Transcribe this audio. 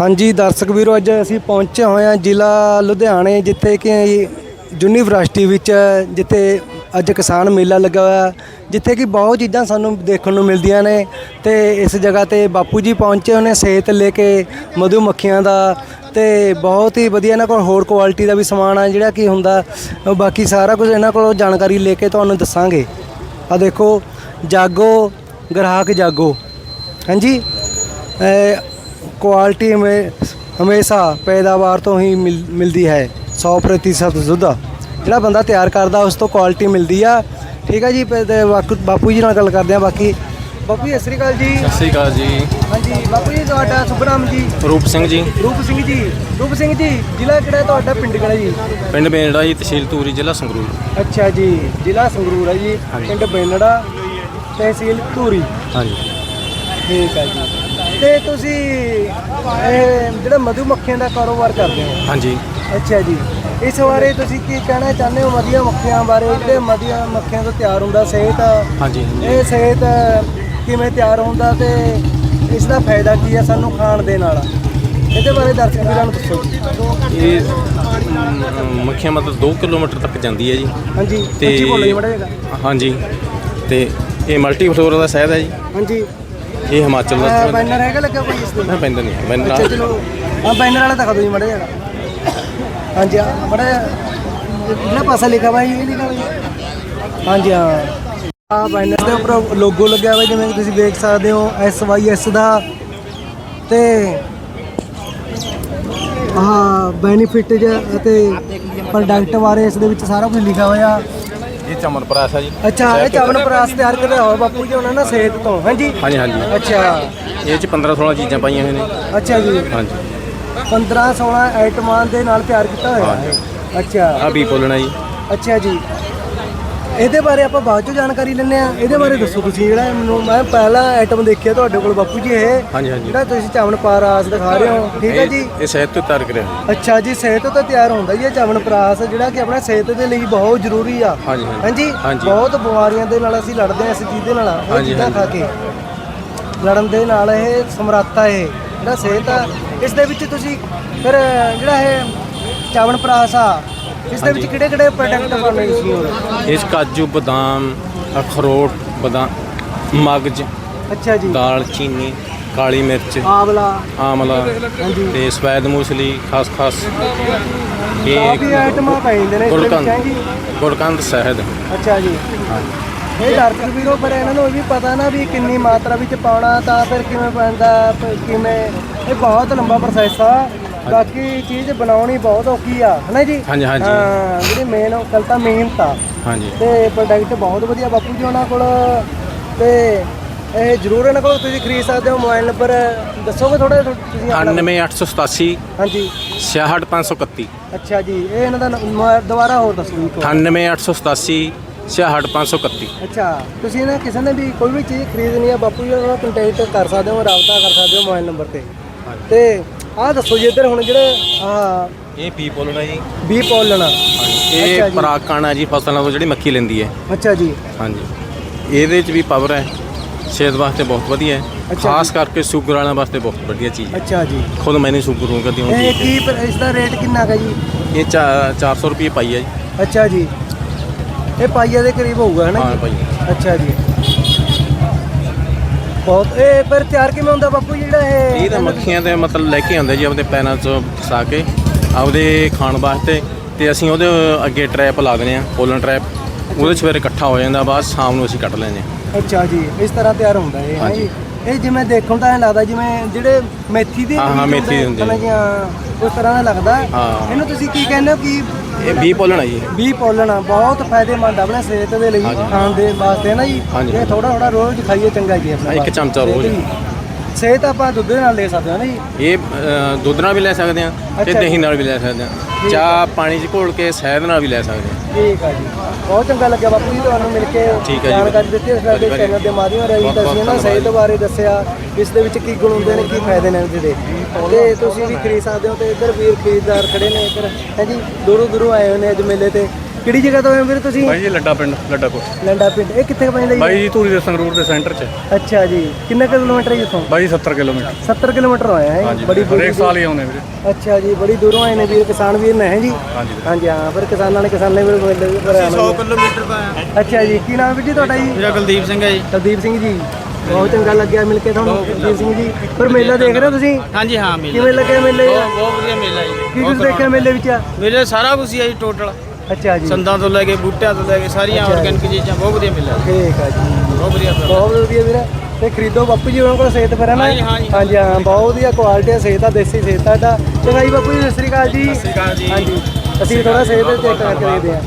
ਹਾਂਜੀ, ਦਰਸ਼ਕ ਵੀਰੋ, ਅੱਜ ਅਸੀਂ ਪਹੁੰਚੇ ਹੋਏ ਹਾਂ ਜ਼ਿਲ੍ਹਾ ਲੁਧਿਆਣੇ, ਜਿੱਥੇ ਕਿ ਯੂਨੀਵਰਸਿਟੀ ਵਿੱਚ, ਜਿੱਥੇ ਅੱਜ ਕਿਸਾਨ ਮੇਲਾ ਲੱਗਾ ਹੋਇਆ ਜਿੱਥੇ ਕਿ ਬਹੁਤ ਚੀਜ਼ਾਂ ਸਾਨੂੰ ਦੇਖਣ ਨੂੰ ਮਿਲਦੀਆਂ ਨੇ ਤੇ ਇਸ ਜਗ੍ਹਾ ਤੇ ਬਾਪੂ ਜੀ ਪਹੁੰਚੇ ਹੋਏ ਨੇ ਸਿਹਤ ਲੈ ਕੇ, ਮਧੂ ਮੱਖੀਆਂ ਦਾ ਤੇ ਬਹੁਤ ਹੀ ਵਧੀਆ ਇਹਨਾਂ ਕੋਲ ਹੋਰ ਕੁਆਲਿਟੀ ਦਾ ਵੀ ਸਮਾਨ ਆ ਜਿਹੜਾ ਕਿ ਹੁੰਦਾ। ਬਾਕੀ ਸਾਰਾ ਕੁਝ ਇਹਨਾਂ ਕੋਲੋਂ ਜਾਣਕਾਰੀ ਲੈ ਕੇ ਤੁਹਾਨੂੰ ਦੱਸਾਂਗੇ। ਆ ਦੇਖੋ, ਜਾਗੋ, ਗ੍ਰਾਹਕ ਜਾਗੋ। ਹਾਂਜੀ? ਕੁਆਲਿਟੀ ਹਮੇ ਹਮੇਸ਼ਾ ਪੈਦਾਵਾਰ ਤੋਂ ਹੀ ਮਿਲ- ਮਿਲਦੀ ਹੈ। 100% ਦੁੱਧ। ਜਿਹੜਾ ਬੰਦਾ ਤਿਆਰ ਕਰਦਾ ਉਸ ਤੋਂ ਕੁਆਲਿਟੀ ਮਿਲਦੀ ਆ। ਠੀਕ ਹੈ ਜੀ ਬਾਪੂ ਜੀ ਨਾਲ ਗੱਲ ਕਰਦੇ ਆ ਬਾਕੀ। ਬਾਪੂ ਜੀ ਸਤਿ ਸ਼੍ਰੀ ਅਕਾਲ ਜੀ। ਸਤਿ ਸ਼੍ਰੀ ਅਕਾਲ ਜੀ। ਹਾਂਜੀ ਬਾਪੂ ਜੀ ਤੁਹਾਡਾ ਸੁਭਨਾਮ ਜੀ ਰੂਪ ਸਿੰਘ ਜੀ। ਰੂਪ ਸਿੰਘ ਜੀ। ਰੂਪ ਸਿੰਘ ਜੀ ਜ਼ਿਲ੍ਹਾ ਕਿਹੜਾ ਤੁਹਾਡਾ? ਪਿੰਡ ਕਿਹੜਾ ਜੀ? ਪਿੰਡ ਬੇਨੜਾ ਜੀ ਤਹਿਸੀਲ ਧੂਰੀ ਜ਼ਿਲ੍ਹਾ ਸੰਗਰੂਰ। ਅੱਛਾ ਜੀ ਜ਼ਿਲ੍ਹਾ ਸੰਗਰੂਰ ਹੈ ਜੀ। ਪਿੰਡ ਬੇਨੜਾ ਤਹਿਸੀਲ ਧੂਰੀ। ਹਾਂਜੀ। ਠੀਕ ਹੈ ਜੀ। ਤੇ ਤੁਸੀਂ ਇਹ ਜਿਹੜਾ ਮਧੂ ਮੱਖੀਆਂ ਦਾ ਕਾਰੋਬਾਰ ਕਰਦੇ ਹੋ? ਹਾਂਜੀ। ਅੱਛਾ ਜੀ। ਇਸ ਬਾਰੇ ਤੁਸੀਂ ਕੀ ਕਹਿਣਾ ਚਾਹੁੰਦੇ ਹੋ ਮਧੀਆਂ ਮੱਖੀਆਂ ਬਾਰੇ? ਜਿਹੜੇ ਮਧੀਆਂ ਮੱਖੀਆਂ ਤੋਂ ਤਿਆਰ ਹੁੰਦਾ ਸਿਹਤ ਹਾਂਜੀ ਇਹ ਸਿਹਤ ਕਿਵੇਂ ਤਿਆਰ ਹੁੰਦਾ ਤੇ ਇਸ ਦਾ ਫਾਇਦਾ ਕੀ ਹੈ ਸਾਨੂੰ ਖਾਣ ਦੇ ਨਾਲ? ਇਹਦੇ ਬਾਰੇ ਦਰਸ਼ਕ ਵੀਰਾਂ ਨੂੰ ਦੱਸੋ ਇਹ ਅਮ, ਮੱਖੀਆਂ ਮਤਲਬ 2 ਕਿਲੋਮੀਟਰ ਤੱਕ ਜਾਂਦੀ ਹੈ ਜੀ। ਹਾਂਜੀ। ਤੇ ਉੱਚੀ ਬੋਲੋ ਜੀ ਮਾੜਾ ਜਿਹਾ। ਹਾਂਜੀ। ਤੇ ਇਹ ਮਲਟੀ ਫਲੋਰਾ ਦਾ ਸ਼ਹਿਦ ਹੈ ਜੀ। ਹਾਂਜੀ। ਇਹ ਹਿਮਾਚਲ ਦਾ ਅਹ ਬੈਨਰ ਹੈਗਾ ਲੱਗਿਆ ਕੋਈ ਇਸ ਤੇ ਨਾ ਪੈਂਦਾ ਨਹੀਂ ਹੈ ਅੱਛਾ ਚਲੋ ਆ ਬੈਨਰ ਵਾਲਾ ਦਿਖਾ ਦਿਓ ਜੀ ਮਾੜਾ ਜਿਹਾ। ਹਾਂਜੀ ਆ ਮਾੜਾ ਜਿਹਾ ਜਿਹੜਾ ਪਾਸਾ ਲਿਖਾ ਵਾ ਇਹ ਲਿਖਾ ਵਾ ਜੀ। ਹਾਂਜੀ ਹਾਂ। ਆ ਬੈਨਰ ਦੇ ਉੱਪਰ ਲੋਗੋ ਲੱਗਿਆ ਹੋਇਆ ਜਿਵੇਂ ਕਿ ਤੁਸੀਂ ਦੇਖ ਸਕਦੇ ਹੋ ਐਸ ਵਾਈ ਐਸ ਦਾ। ਤੇ ਆਹ ਬੈਨੀਫਿਟ ਅਤੇ ਪ੍ਰੋਡਕਟ ਬਾਰੇ ਇਸ ਦੇ ਵਿੱਚ ਸਾਰਾ ਕੁਝ ਲਿਖਿਆ ਹੋਇਆ। ਇਹ ਚਮਨ ਪ੍ਰਾਸ ਹੈ ਜੀ। ਅੱਛਾ ਇਹ ਚਾਵਨ ਪ੍ਰਾਸ ਤਿਆਰ ਕਰਿਆ ਹੋਇਆ ਬਾਪੂ ਜੀ ਉਹਨਾਂ ਨੇ ਸਿਹਤ ਤੋਂ ਹਾਂਜੀ? ਹਾਂਜੀ ਹਾਂਜੀ। ਅੱਛਾ। ਇਹ ਚ 15 16 ਚੀਜ਼ਾਂ ਪਾਈਆਂ ਹੋਈਆਂ ਨੇ। ਅੱਛਾ ਜੀ। ਹਾਂਜੀ। 15 16 ਆਈਟਮਾਂ ਦੇ ਨਾਲ ਤਿਆਰ ਕੀਤਾ ਹੋਇਆ ਹੈ। ਅੱਛਾ। ਆ ਵੀ ਬੋਲਣਾ ਜੀ। ਅੱਛਾ ਜੀ। ਇਹਦੇ ਬਾਰੇ ਆਪਾਂ ਬਾਅਦ ਚੋਂ ਜਾਣਕਾਰੀ ਲੈਂਦੇ ਆ ਇਹਦੇ ਬਾਰੇ ਦੱਸੋ ਤੁਸੀਂ ਜਿਹੜਾ ਮੈਨੂੰ ਮੈਂ ਪਹਿਲਾ ਆਈਟਮ ਦੇਖਿਆ ਤੁਹਾਡੇ ਕੋਲ ਬਾਪੂ ਜੀ ਇਹ। ਹਾਂਜੀ ਹਾਂਜੀ। ਜਿਹੜਾ ਤੁਸੀਂ ਚਾਵਨ ਪਾਰਾਸ ਦਿਖਾ ਰਹੇ ਹੋ। ਠੀਕ ਹੈ ਜੀ? ਇਹ ਸ਼ਹਿਦ ਤੋਂ ਤਿਆਰ ਕਰਿਆ। ਹੋਇਆ। ਅੱਛਾ ਜੀ ਸਿਹਤ ਤੋਂ ਤਿਆਰ ਹੁੰਦਾ ਜੀ ਇਹ ਚਾਵਨ ਪ੍ਰਾਸ ਜਿਹੜਾ ਕਿ ਆਪਣਾ ਸਿਹਤ ਦੇ ਲਈ ਬਹੁਤ ਜ਼ਰੂਰੀ ਆ। ਹਾਂਜੀ, ਹਾਂਜੀ। ਹਾਂਜੀ? ਹਾਂਜੀ। ਬਹੁਤ ਬਿਮਾਰੀਆਂ ਦੇ ਨਾਲ ਅਸੀਂ ਲੜਦੇ ਹਾਂ ਇਸ ਚੀਜ਼ ਦੇ ਨਾਲ। ਉਹ ਹਾਂਜੀ, ਚੀਜ਼ਾਂ ਖਾ ਕੇ। ਲੜਨ ਦੇ ਨਾਲ ਇਹ ਸਮਰੱਥਾ ਇਹ ਜਿਹੜਾ ਸਿਹਤ ਆ। ਇਸ ਦੇ ਵਿੱਚ ਤੁਸੀਂ ਫਿਰ ਜਿਹੜਾ ਇਹ ਚਾਵਨ ਪ੍ਰਾਸ ਆ ਇਸ ਦੇ ਵਿੱਚ। ਕਿਹੜੇ ਕਿਹੜੇ ਪ੍ਰੋਡਕਟ ਪਾਉਣੇ ਤੁਸੀਂ? ਹੋਰ 'ਚ ਕਾਜੂ ਬਦਾਮ ਅਖਰੋਟ ਬਦਾਮ ਮਗਜ ਅੱਛਾ ਜੀ। ਦਾਲ ਚੀਨੀ ਕਾਲੀ ਮਿਰਚ ਆਵਲਾ। ਆਮਲਾ ਤੇ ਸਫੈਦ ਮੂਸਲੀ ਖਸਖਸ ਕਾਫੀ ਇਹ ਆਈਟਮਾਂ ਪੈ ਜਾਂਦੇ ਨੇ ਇਸ ਦੇ ਵਿੱਚ ਗੁਲਕੰਦ। ਹੈਂ ਜੀ ਗੁਲਕੰਦ ਸ਼ਹਿਦ। ਅੱਛਾ ਜੀ। ਇਹ ਦਰਸ਼ਕ ਵੀਰੋ ਪਰ ਇਹਨਾਂ ਨੂੰ ਇਹ ਵੀ ਪਤਾ ਨਾ ਵੀ ਕਿੰਨੀ ਮਾਤਰਾ ਵਿੱਚ ਪਾਉਣਾ ਤਾਂ ਫਿਰ ਕਿਵੇਂ ਪੈਂਦਾ ਪ- ਕਿਵੇਂ? ਇਹ ਬਹੁਤ ਲੰਬਾ ਪ੍ਰੋਸੈਸ ਆ। ਬਾਕੀ ਚੀਜ਼ ਬਣਾਉਣੀ ਬਹੁਤ ਔਖੀ ਆ ਹਨਾ ਜੀ? ਹਾਂਜੀ, ਹਾਂਜੀ। ਹਾਂ ਜਿਹੜੀ ਮੇਨ ਗੱਲ ਤਾਂ ਮਿਹਨਤ ਆ। ਹਾਂਜੀ। ਤੇ ਪ੍ਰੋਡਕਟ ਬਹੁਤ ਵਧੀਆ ਬਾਪੂ ਜੀ ਉਹਨਾਂ ਕੋਲ। ਤੇ ਇਹ ਜ਼ਰੂਰ ਇਹਨਾਂ ਕੋਲ ਤੁਸੀਂ ਖਰੀਦ ਸਕਦੇ ਹੋ ਮੋਬਾਈਲ ਨੰਬਰ ਦੱਸੋਗੇ ਥੋੜਾ ਤੁਸੀਂ ਆਪਣਾ? 98887 ਹਾਂਜੀ। 66531 ਅੱਛਾ ਜੀ ਇਹ ਇਹਨਾਂ ਦਾ ਨ- ਦੁਬਾਰਾ ਹੋਰ ਦੱਸੋ ਜੀ ਇੱਕ ਵਾਰ। 98887 66531 ਅੱਛਾ ਤੁਸੀਂ ਨਾ ਕਿਸੇ ਨੇ ਵੀ ਕੋਈ ਵੀ ਚੀਜ਼ ਖਰੀਦਣੀ ਆ ਬਾਪੂ ਜੀ ਨਾਲ ਕੰਟੈਕਟ ਕਰ ਸਕਦੇ ਹੋ ਰਾਬਤਾ ਕਰ ਸਕਦੇ ਹੋ ਮੋਬਾਈਲ ਨੰਬਰ ਤੇ। ਤੇ ਆਹ ਦੱਸੋ ਜੀ ਇੱਧਰ ਹੁਣ ਜਿਹੜੇ ਆ ਇਹ ਪੀ ਬੋਲਣਾ ਜੀ। ਬੀ ਪੌਲ ਲੈਣਾ ਹਾਂਜੀ ਅੱਛਾ ਇਹ ਜੀ। ਪਰਾਗਕਣ ਹੈ ਜੀ ਫਸਲਾਂ ਤੋਂ ਜਿਹੜੀ ਮੱਖੀ ਲੈਂਦੀ ਹੈ। ਅੱਛਾ ਜੀ। ਹਾਂਜੀ। ਇਹਦੇ 'ਚ ਵੀ ਪਾਵਰ ਹੈ। ਸਿਹਤ ਵਾਸਤੇ ਬਹੁਤ ਵਧੀਆ ਹੈ। ਅੱਛਾ ਖਾਸ। ਕਰਕੇ ਸ਼ੂਗਰ ਵਾਲਿਆਂ ਵਾਸਤੇ ਬਹੁਤ ਵਧੀਆ ਚੀਜ਼ ਹੈ। ਅੱਛਾ ਜੀ। ਖੁਦ ਮੈਨੂੰ ਸ਼ੂਗਰ ਹੋ ਕਦੀ ਇਹ ਹੁੰਦੀ ਕੀ ਪਰ- ਇਸ ਦਾ ਰੇਟ ਕਿੰਨਾ ਹੈ ਜੀ? ਇਹ 400 ਰੁਪਏ ਪਾਈ ਹੈ ਜੀ। ਅੱਛਾ ਜੀ। ਇਹ ਪਾਈਆ ਦੇ ਕਰੀਬ ਹੋਊਗਾ ਹਨਾ ਹਾਂ ਜੀ? ਭਾਈ ਅੱਛਾ ਜੀ। ਬਹੁਤ। ਇਹ ਪਰ ਤਿਆਰ ਕਿਵੇਂ ਹੁੰਦਾ ਬਾਪੂ ਜਿਹੜਾ ਇਹ ਇਹ ਤਾਂ ਮੱਖੀਆਂ ਦੇ ਮਤਲਬ ਲੈ ਕੇ ਆਉਂਦੇ ਜੀ ਆਪਣੇ ਪੈਰਾਂ 'ਚ ਫਸਾ ਕੇ ਆਪਦੇ ਖਾਣ ਵਾਸਤੇ। ਤੇ ਅਸੀਂ ਉਹਦੇ ਅੱਗੇ ਟਰੈਪ ਲਾ ਦਿੰਦੇ ਆ ਪੋਲਨ ਟਰੈਪ ਉਹਦੇ 'ਚ ਫਿਰ ਇਕੱਠਾ ਹੋ ਜਾਂਦਾ ਬਾਅਦ ਸ਼ਾਮ ਨੂੰ ਅਸੀਂ ਕੱਢ ਲੈਂਦੇ ਹਾਂ ਅੱਛਾ ਜੀ ਇਸ ਤਰ੍ਹਾਂ ਤਿਆਰ ਹੁੰਦਾ ਇਹ ਹੈ। ਜੀ? ਇਹ ਜਿਵੇਂ ਦੇਖਣ ਤਾਂ ਐਂ ਲੱਗਦਾ ਜਿਵੇਂ ਜਿਹੜੇ ਮੇਥੀ ਦੇ ਹਾਂ, ਮੇਥੀ ਦੇ ਹੁੰਦੇ ਜੀ, ਹਾਂ, ਉਸ ਤਰ੍ਹਾਂ ਦਾ ਲੱਗਦਾ ਹਾਂ। ਇਹਨੂੰ ਤੁਸੀਂ ਕੀ ਕਹਿੰਦੇ ਹੋ ਕਿ ਇਹ ਵੀ ਪੋਲਣ ਆ ਜੀ ਵੀ ਪੋਲਣਾ ਬਹੁਤ ਫਾਇਦੇਮੰਦ ਆ ਆਪਣੇ ਸਿਹਤ ਦੇ ਲਈ ਹਾਂਜੀ। ਖਾਣ ਦੇ ਵਾਸਤੇ ਨਾ ਜੀ ਹਾਂਜੀ। ਇਹ ਥੋੜਾ ਥੋੜਾ ਰੋਜ਼ ਖਾਈਏ ਚੰਗਾ ਜੀ ਆਪਣਾ ਇੱਕ ਚਮਚਾ ਰੋਜ਼। ਸਿਹਤ ਆਪਾਂ ਦੁੱਧ ਦੇ ਨਾਲ ਲੈ ਸਕਦੇ ਹਾਂ ਨਾ ਜੀ। ਇਹ ਅ, ਦੁੱਧ ਨਾਲ ਵੀ ਲੈ ਸਕਦੇ ਆ ਤੇ ਅੱਛਾ ਜੀ। ਦਹੀਂ ਨਾਲ ਵੀ ਲੈ ਸਕਦੇ ਆ ਚਾਹ ਪਾਣੀ 'ਚ ਘੋਲ ਕੇ ਸ਼ਹਿਦ ਨਾਲ ਵੀ ਲੈ ਸਕਦੇ ਆ ਠੀਕ ਆ ਜੀ। ਬਹੁਤ ਚੰਗਾ ਲੱਗਿਆ ਬਾਪੂ ਜੀ ਤੁਹਾਨੂੰ ਮਿਲ ਕੇ। ਠੀਕ ਹੈ ਜੀ। ਜਾਣਕਾਰੀ ਦਿੱਤੀ ਇਸ ਸਾਡੇ ਧੰਨਵਾਦ ਚੈਨਲ ਦੇ ਮਾਧਿਅਮ ਰਾਹੀਂ। ਬਹੁਤ- ਤੁਸੀਂ ਬਹੁਤ ਨਾ ਸਿਹਤ। ਬਾਰੇ ਦੱਸਿਆ ਇਸ ਦੇ ਵਿੱਚ ਕੀ ਗੁਣ ਹੁੰਦੇ ਨੇ ਕੀ ਫਾਇਦੇ ਨੇ ਇਹਦੇ ਤੇ ਤੁਸੀਂ ਵੀ ਖਰੀਦ ਸਕਦੇ ਹੋ ਤੇ ਇੱਧਰ ਵੀਰ ਖਰੀਦਦਾਰ ਖੜੇ ਨੇ ਇੱਧਰ। ਹੈ ਜੀ ਦੂਰੋਂ ਦੂਰੋਂ ਆਏ ਹੋਏ ਨੇ ਅੱਜ ਮੇਲੇ ਤੇ। ਕਿਹੜੀ ਜਗ੍ਹਾ ਤੋਂ ਆਏ ਹੋ ਵੀਰ ਤੁਸੀਂ? ਬਾਈ ਜੀ ਲੱਡਾ ਪਿੰਡ ਲੱਡਾ ਕੋਟ। ਲੰਡਾ ਪਿੰਡ। ਇਹ ਕਿੱਥੇ ਕੁ ਪੈਂਦਾ ਜੀ? ਬਾਈ ਜੀ ਧੂਰੀ ਦੇ ਸੰਗਰੂਰ ਦੇ ਸੈਂਟਰ 'ਚ। ਅੱਛਾ ਜੀ। ਕਿੰਨੇ ਕਿਲੋਮੀਟਰ ਹੈ ਇੱਥੋਂ? ਬਾਈ 70 ਕਿਲੋਮੀਟਰ। 70 ਕਿਲੋਮੀਟਰ ਆਇਆ ਹੈ ਹਾਂਜੀ ਬੜੀ ਹਰੇਕ ਸਾਲ ਹੀ ਆਉਂਦੇ ਵੀਰੇ। ਅੱਛਾ ਜੀ ਬੜੀ ਦੂਰੋਂ ਆਏ ਨੇ ਵੀਰ ਕਿਸਾਨ ਵੀਰ ਨੇ ਹੈ ਜੀ? ਹਾਂਜੀ ਹਾਂਜੀ ਹਾਂ ਫਿਰ ਕਿਸਾਨਾਂ ਨੇ ਕਿਸਾਨੇ ਵੀਰ ਮੇਲੇ ਵੀ ਭਰਿਆ 100 ਕਿਲੋਮੀਟਰ ਦਾ ਅੱਛਾ ਜੀ ਕੀ ਨਾਮ ਵੀਰ ਜੀ ਤੁਹਾਡਾ ਜੀ? ਮੇਰਾ ਕੁਲਦੀਪ ਸਿੰਘ ਹੈ ਜੀ। ਕੁਲਦੀਪ ਸਿੰਘ ਜੀ। ਬਹੁਤ ਚੰਗਾ ਲੱਗਿਆ ਮਿਲ ਕੇ ਤੁਹਾਨੂੰ ਕੁਲਦੀਪ ਸਿੰਘ ਜੀ। ਪਰ ਮੇਲਾ ਦੇਖ ਰਹੇ ਹੋ ਤੁਸੀਂ? ਹਾਂਜੀ ਹਾਂ ਮੇਲਾ। ਕਿਵੇਂ ਲੱਗਿਆ ਮੇਲੇ? ਬਹੁਤ ਬਹੁਤ ਵਧੀਆ ਮੇਲਾ ਜੀ। ਕੀ ਕੁਝ ਦੇਖਿਆ ਮੇਲੇ ਵਿੱਚ? ਮੇਲੇ ਸਾਰਾ ਕੁਝ ਹੀ ਹੈ ਜੀ ਟੋਟਲ ਅੱਛਾ ਜੀ ਸੰਦਾਂ ਤੋਂ ਲੈ ਕੇ ਬੂਟਿਆਂ ਤੋਂ ਲੈ ਕੇ ਸਾਰੀਆਂ ਅੱਛਾ ਜੀ। ਆਰਗੈਨਿਕ ਚੀਜ਼ਾਂ ਬਹੁਤ ਵਧੀਆ ਮੇਲਾ। ਠੀਕ ਆ ਜੀ ਬਹੁਤ ਵਧੀਆ। ਬਹੁਤ ਵਧੀਆ ਵੀਰ ਤੇ ਖਰੀਦੋ ਬਾਪੂ ਜੀ ਉਹਨਾਂ ਕੋਲ ਸੇਤ ਫਿਰ ਹੈ ਨਾ ਹਾਂਜੀ, ਹਾਂਜੀ। ਹਾਂਜੀ ਹਾਂ ਬਹੁਤ ਵਧੀਆ ਕੁਆਲਿਟੀ ਆ ਸੇਤ ਆ ਦੇਸੀ ਸੇਤ ਆ ਦਾ ਚੰਗਾ ਜੀ ਬਾਪੂ ਜੀ ਸਤਿ ਸ੍ਰੀ ਅਕਾਲ ਜੀ ਸਤਿ ਸ਼੍ਰੀ ਅਕਾਲ ਜੀ। ਹਾਂਜੀ ਅਸੀਂ ਥੋੜਾ ਸੇਤ ਚੈੱਕ ਕਰਕੇ ਦੇਖਦੇ ਹਾਂ